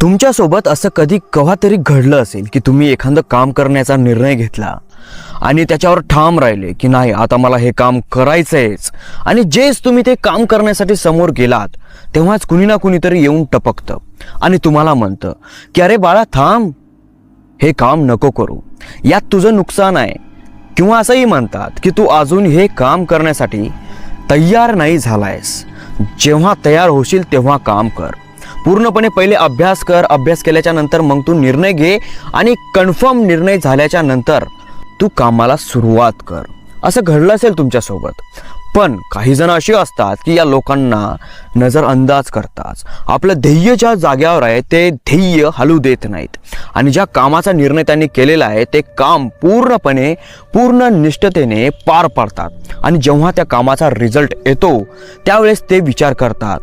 तुमच्यासोबत असं कधी केव्हा तरी घडलं असेल की तुम्ही एखादं काम करण्याचा निर्णय घेतला आणि त्याच्यावर ठाम राहिले की नाही आता मला हे काम करायचंयच. आणि जेच तुम्ही ते काम करण्यासाठी समोर गेलात तेव्हाच कुणी ना कुणीतरी येऊन टपकतं आणि तुम्हाला म्हणतं की अरे बाळा थांब हे काम नको करू. यात तुझं नुकसान आहे. किंवा असंही म्हणतात की तू अजून हे काम करण्यासाठी तयार नाही झालायस. जेव्हा तयार होशील तेव्हा काम कर. पूर्णपणे पहिले अभ्यास कर अभ्यास केल्याच्यानंतर मग तू निर्णय घे आणि कन्फर्म निर्णय झाल्याच्यानंतर तू कामाला सुरुवात कर. असं घडलं असेल तुमच्यासोबत. पण काही जण अशी असतात की या लोकांना नजर अंदाज करतात. आपलं ध्येय ज्या जाग्यावर आहे ते ध्येय हलू देत नाहीत. आणि ज्या कामाचा निर्णय त्यांनी केलेला आहे ते काम पूर्णपणे पूर्ण निष्ठतेने पार पाडतात. आणि जेव्हा त्या कामाचा रिझल्ट येतो त्यावेळेस ते विचार करतात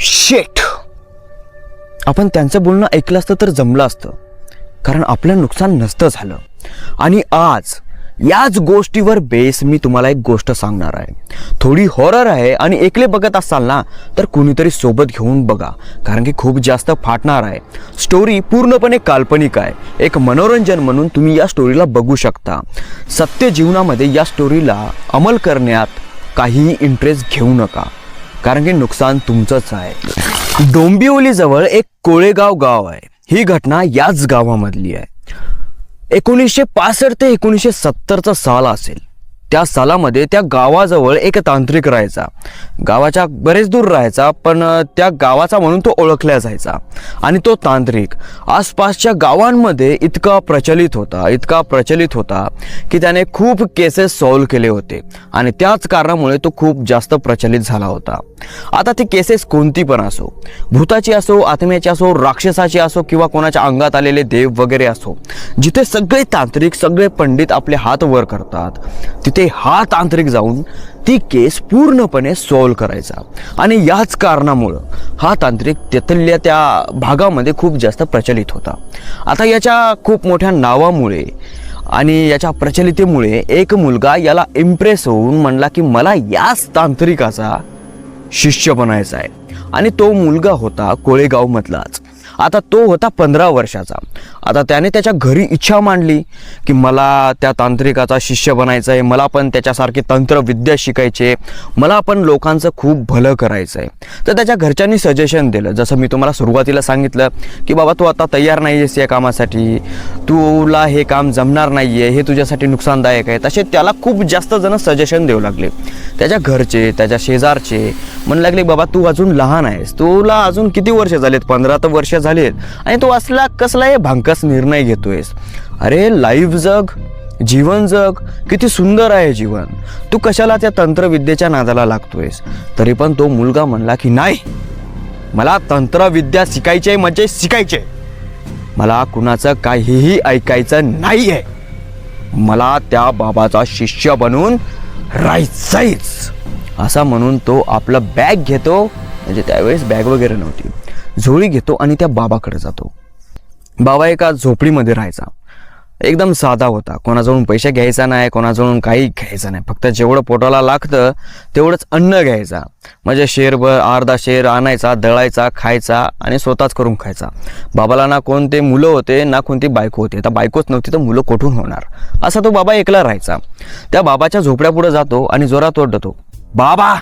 शेठ आपण त्यांचं बोलणं ऐकलं असतं तर जमलं असतं. कारण आपलं नुकसान नसतं झालं. आणि आज याच गोष्टीवर बेस मी तुम्हाला एक गोष्ट सांगणार आहे. थोडी हॉरर आहे आणि एकले बघत असाल ना तर कुणीतरी सोबत घेऊन बघा. कारण की खूप जास्त फाटणार आहे. स्टोरी पूर्णपणे काल्पनिक आहे. एक मनोरंजन म्हणून तुम्ही या स्टोरीला बघू शकता. सत्य जीवनामध्ये या स्टोरीला अंमल करण्यात काहीही इंटरेस्ट घेऊ नका. कारण की नुकसान तुमचंच आहे. डोंबिवलीजवळ एक कोळेगाव गाव आहे. ही घटना याच गावामधली आहे. एकोणीसशे पासष्ट ते एकोणीसशे सत्तरचा साल असेल. त्या सालामध्ये त्या गावाजवळ एक तांत्रिक राहायचा. गावाच्या बरेच दूर राहायचा पण त्या गावाचा म्हणून तो ओळखला जायचा. आणि तो तांत्रिक. आसपासच्या गावांमध्ये इतका प्रचलित होता इतका प्रचलित होता की त्याने खूप केसेस सॉल्व केले होते. आणि त्याच कारणामुळे तो खूप जास्त प्रचलित झाला होता. आता ती केसेस कोणती पण असो भूताची असो आत्म्याची असो राक्षसाची असो किंवा कोणाच्या अंगात आलेले देव वगैरे असो जिथे सगळे तांत्रिक सगळे पंडित आपले हात वर करतात तिथे हा तांत्रिक जाऊन ती केस पूर्णपणे सॉल्व करायचा. आणि याच कारणामुळं हा तांत्रिक तिथल्या त्या भागामध्ये खूप जास्त प्रचलित होता. आता याच्या खूप मोठ्या नावामुळे आणि याच्या प्रचलितेमुळे एक मुलगा याला इम्प्रेस होऊन म्हणला की मला याच तांत्रिकाचा शिष्य बनायचा आहे आणि तो मुलगा होता कोळेगावमधलाच. आता तो होता पंधरा वर्षाचा. आता त्याने त्याच्या घरी इच्छा मांडली की मला त्या तांत्रिकाचा शिष्य बनायचं आहे मला पण त्याच्यासारखे तंत्रविद्या शिकायचे मला पण लोकांचं खूप भलं करायचं आहे तर त्याच्या घरच्यांनी सजेशन दिलं. जसं मी तुम्हाला सुरुवातीला सांगितलं की बाबा तू आता तयार नाही आहेस या कामासाठी. तुला हे काम जमणार नाही आहे हे तुझ्यासाठी नुकसानदायक आहे. तसे त्याला खूप जास्त जण सजेशन देऊ लागले. त्याच्या घरचे त्याच्या शेजारचे म्हणू लागले बाबा तू अजून लहान आहेस. तुला अजून किती वर्ष झालेत? पंधरा तर वर्ष झालेत. आणि तू असला कसलाही भांकस निर्णय घेतोयस. अरे लाईव्ह जग जीवन जग किती सुंदर आहे जीवन. तू कशाला त्या तंत्रविद्येच्या नादाला लागतोयस? तरी पण तो मुलगा म्हणला की नाही मला तंत्रविद्या शिकायची आहे म्हणजे शिकायचे मला कुणाचं काहीही ऐकायचं नाही आहे मला त्या बाबाचा शिष्य बनून राहायचंच असा म्हणून तो आपलं बॅग घेतो. म्हणजे त्यावेळेस बॅग वगैरे नव्हती. झोळी घेतो आणि त्या बाबाकडे जातो. बाबा एका झोपडीमध्ये राहायचा. एकदम साधा होता. कोणाजवळून पैसे घ्यायचा नाही कोणाजवळून काही घ्यायचं नाही. फक्त जेवढं पोटाला लागतं तेवढंच अन्न घ्यायचा. म्हणजे शेरभर अर्धा शेर आणायचा दळायचा खायचा आणि स्वतःच करून खायचा. बाबाला ना कोणते मुलं होते ना कोणती बायको होती. आता बायकोच नव्हती तर मुलं कुठून होणार? असा तो बाबा एकला राहायचा. त्या बाबाच्या झोपड्यापुढे जातो आणि जोरात ओरडतो. बाबा!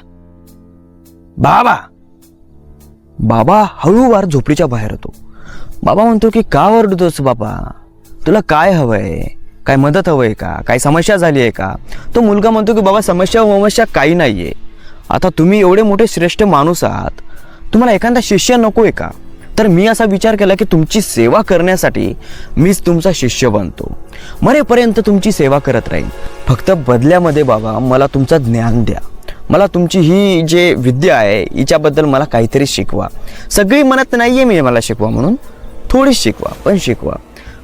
बाबा! बाबा हळूवार झोपडीच्या बाहेर होतो बाबा म्हणतो की का ओरडतोस बाबा? तुला काय हवंय? काय मदत हवंय का? काय समस्या झाली आहे का? तो मुलगा म्हणतो की बाबा समस्या समस्या काही नाही आहे आता तुम्ही एवढे मोठे श्रेष्ठ माणूस आहात. तुम्हाला एखादा शिष्य नको आहे का? तर मी असा विचार केला की तुमची सेवा करण्यासाठी मीच तुमचा शिष्य बनतो. मरेपर्यंत तुमची सेवा करत राहीन. फक्त बदल्यामध्ये बाबा मला तुमचं ज्ञान द्या. मला तुमची ही जे विद्या आहे हिच्याबद्दल मला काहीतरी शिकवा. सगळी म्हणत नाही आहे मी मला शिकवा म्हणून. थोडी शिकवा पण शिकवा.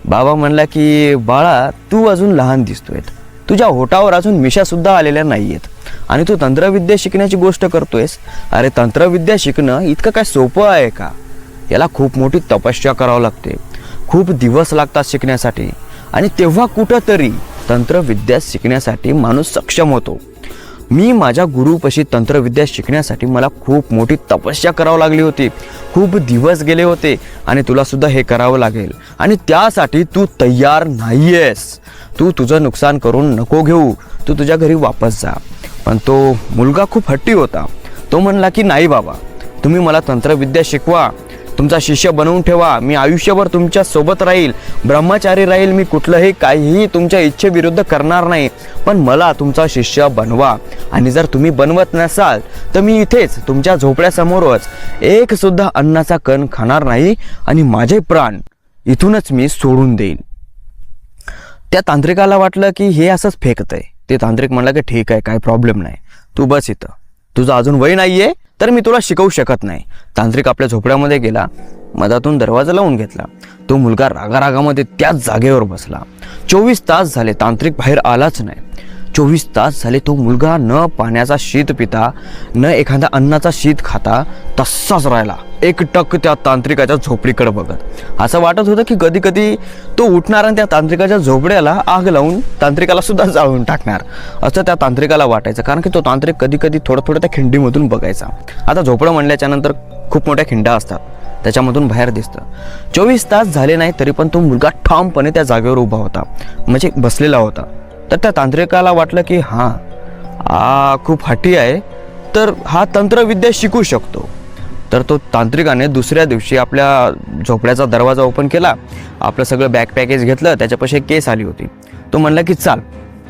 बाबा म्हणला की बाळा तू अजून लहान दिसतोय तुझ्या होटावर अजून मिशासुद्धा आलेल्या नाही आहेत आणि तू तंत्रविद्या शिकण्याची गोष्ट करतोयस. अरे तंत्रविद्या शिकणं इतकं काय सोपं आहे का? याला खूप मोठी तपस्या करावं लागते. खूप दिवस लागतात शिकण्यासाठी. आणि तेव्हा कुठंतरी तंत्रविद्या शिकण्यासाठी माणूस सक्षम होतो. मी माझ्या गुरुपाशी तंत्रविद्या शिकण्यासाठी मला खूप मोठी तपस्या करावी लागली होती. खूप दिवस गेले होते आणि तुलासुद्धा हे करावं लागेल. आणि त्यासाठी तू तयार नाहीयेस. तू तुझं नुकसान करून नको घेऊ. तू तुझ्या घरी वापस जा. पण तो मुलगा खूप हट्टी होता. तो म्हणला की नाही बाबा. तुम्ही मला तंत्रविद्या शिकवा. तुमचा शिष्य बनवून ठेवा. मी आयुष्यभर तुमच्यासोबत राहील. ब्रह्मचारी राहील मी कुठलंही काहीही तुमच्या इच्छेविरुद्ध करणार नाही. पण मला तुमचा शिष्य बनवा. आणि जर तुम्ही बनवत नसाल तर मी इथेच तुमच्या झोपड्यासमोरच एक सुद्धा अन्नाचा कण खाणार नाही आणि माझे प्राण इथूनच मी सोडून देईन. त्या तांत्रिकाला वाटलं की हे असंच फेकत आहे ते तांत्रिक म्हणलं की ठीक आहे काय प्रॉब्लेम नाही. तू बस इथं. तुझं अजून वय नाहीये तर मी तुला शिकवू शकत नाही. तांत्रिक आपल्या झोपड्यामध्ये गेला मधातून दरवाजा लावून घेतला. तो मुलगा रागारागामध्ये त्याच जागेवर बसला. चोवीस तास झाले तांत्रिक बाहेर आलाच नाही. चोवीस तास झाले तो मुलगा न पाण्याचा शीत पिता न एखाद्या अन्नाचा शीत खाता तसाच राहिला. एकटक त्या तांत्रिकाच्या झोपडीकडे बघत. असं वाटत होतं की कधी कधी तो उठणार आणि त्या तांत्रिकाच्या झोपड्याला आग लावून तांत्रिकाला सुद्धा जाळून टाकणार. असं त्या तांत्रिकाला वाटायचं कारण की तो तांत्रिक कधी कधी थोडं थोडं त्या खिंडीमधून बघायचा. आता झोपडं म्हणल्याच्या नंतर खूप मोठ्या खिंडा असतात. त्याच्यामधून बाहेर दिसतं. चोवीस तास झाले नाही तरी पण तो मुलगा ठामपणे त्या जागेवर उभा होता. म्हणजे बसलेला होता. तर त्या तांत्रिकाला वाटलं की हां आ खूप हटी आहे तर हा तंत्रविद्या शिकू शकतो. तर तो तांत्रिकाने दुसऱ्या दिवशी आपल्या झोपड्याचा दरवाजा ओपन केला आपलं सगळं बॅग पॅकेज घेतलं त्याच्यापाशी एक केस आली होती. तो म्हणला की चाल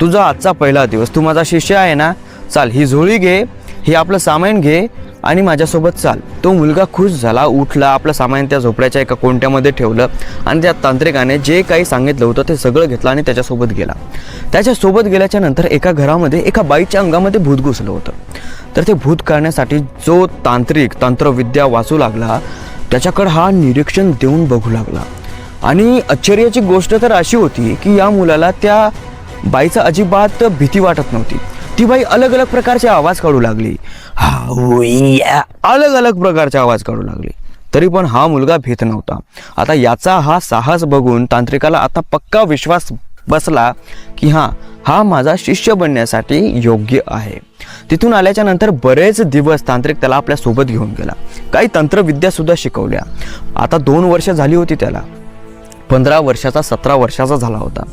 तुझा आजचा पहिला दिवस तू माझा शिष्य आहे ना चाल ही झोळी घे हे आपलं सामान घे आणि माझ्यासोबत चाल. तो मुलगा खुश झाला उठला आपलं सामान त्या झोपड्याच्या एका कोणत्यामध्ये ठेवलं आणि त्या तांत्रिकाने जे काही सांगितलं होतं ते सगळं घेतलं आणि त्याच्यासोबत गेला. त्याच्यासोबत गेल्याच्यानंतर एका घरामध्ये एका बाईच्या अंगामध्ये भूत घुसलं होतं. तर ते भूत काढण्यासाठी जो तांत्रिक तंत्रविद्या वाचू लागला त्याच्याकडं हा निरीक्षण देऊन बघू लागला. आणि आश्चर्याची गोष्ट तर अशी होती की या मुलाला त्या बाईचा अजिबात भीती वाटत नव्हती. ती बाई अलग अलग प्रकारचे आवाज काढू लागली. अलग अलग प्रकारचे आवाज काढू लागली. तरी पण हा मुलगा भीत नव्हता. आता याचा हा साहस बघून तांत्रिकाला आता पक्का विश्वास बसला की हां हा माझा शिष्य बनण्यासाठी योग्य आहे. तिथून आल्याच्यानंतर बरेच दिवस तांत्रिक त्याला आपल्यासोबत घेऊन गेला. काही तंत्रविद्या सुद्धा शिकवल्या. आता दोन वर्ष झाली होती त्याला. पंधरा वर्षाचा सतरा वर्षाचा झाला होता.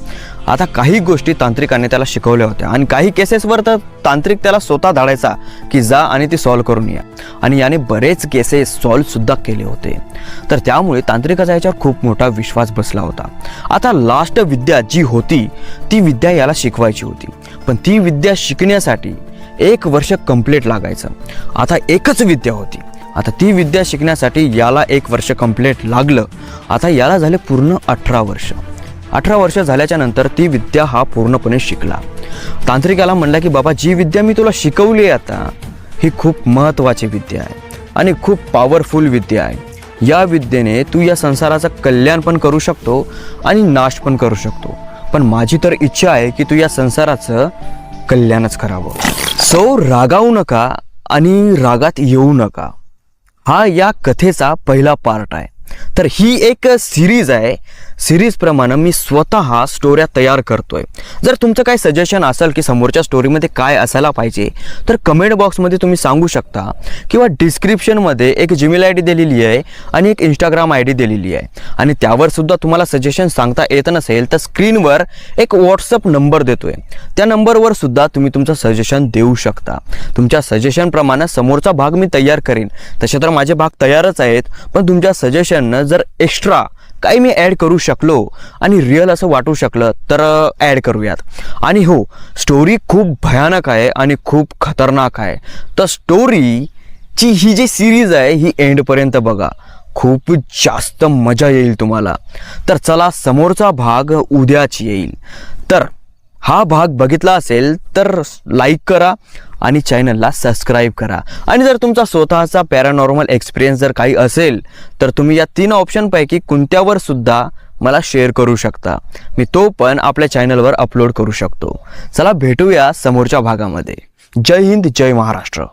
आता काही गोष्टी तांत्रिकाने त्याला शिकवल्या होत्या आणि काही केसेसवर तर तांत्रिक त्याला स्वतः धाडायचा की जा आणि ती सॉल्व्ह करून या. आणि याने बरेच केसेस सॉल्व्हसुद्धा केले होते. तर त्यामुळे तांत्रिकाचा याच्यावर खूप मोठा विश्वास बसला होता. आता लास्ट विद्या जी होती ती विद्या याला शिकवायची होती. पण ती विद्या शिकण्यासाठी एक वर्ष कंप्लीट लागायचं. आता एकच विद्या होती. आता ती विद्या शिकण्यासाठी याला एक वर्ष कंप्लीट लागलं. आता याला झाले पूर्ण अठरा वर्ष. अठरा वर्ष झाल्याच्यानंतर ती विद्या हा पूर्णपणे शिकला. तांत्रिकाला म्हणला की बाबा जी विद्या मी तुला शिकवली आहे आता ही खूप महत्त्वाची विद्या आहे आणि खूप पॉवरफुल विद्या आहे. या विद्येने तू या संसाराचं कल्याण पण करू शकतो आणि नाश पण करू शकतो. पण माझी तर इच्छा आहे की तू या संसाराचं कल्याणच करावं. सो रागावू नका आणि रागात येऊ नका. हा या कथेचा पहिला पार्ट आहे. तर ही एक सिरीज आहे. सिरीजप्रमाणे मी स्वतः स्टोऱ्या तयार करतोय. जर तुमचं काही सजेशन असेल की समोरच्या स्टोरीमध्ये काय असायला पाहिजे तर कमेंट बॉक्समध्ये तुम्ही सांगू शकता किंवा डिस्क्रिप्शनमध्ये एक जीमेल आय डी दिलेली आहे आणि एक इंस्टाग्राम आय डी दिलेली आहे. आणि त्यावर सुद्धा तुम्हाला सजेशन सांगता येत नसेल तर स्क्रीनवर एक व्हॉट्सअप नंबर देतोय. त्या नंबरवर सुद्धा तुम्ही तुमचं सजेशन देऊ शकता. तुमच्या सजेशनप्रमाणे समोरचा भाग मी तयार करेन. तसे तर माझे भाग तयारच आहेत पण तुमच्या सजेशननं जर एक्स्ट्रा काही मी ॲड करू शकलो आणि रिअल असं वाटू शकलं तर ॲड करूयात. आणि हो स्टोरी खूप भयानक आहे आणि खूप खतरनाक आहे. तर स्टोरीची ही जी सिरीज आहे ही एंडपर्यंत बघा. खूप जास्त मजा येईल तुम्हाला. तर चला समोरचा भाग उद्याच येईल. तर हा भाग बघितला असेल तर लाईक करा आणि चॅनलला सबस्क्राईब करा. आणि जर तुमचा स्वतःचा पॅरानॉर्मल एक्सपिरियन्स जर काही असेल तर तुम्ही या तीन ऑप्शनपैकी कोणत्यावर सुद्धा मला शेअर करू शकता. मी तो पण आपल्या चॅनलवर अपलोड करू शकतो. चला भेटूया समोरच्या भागामध्ये. जय हिंद जय महाराष्ट्र.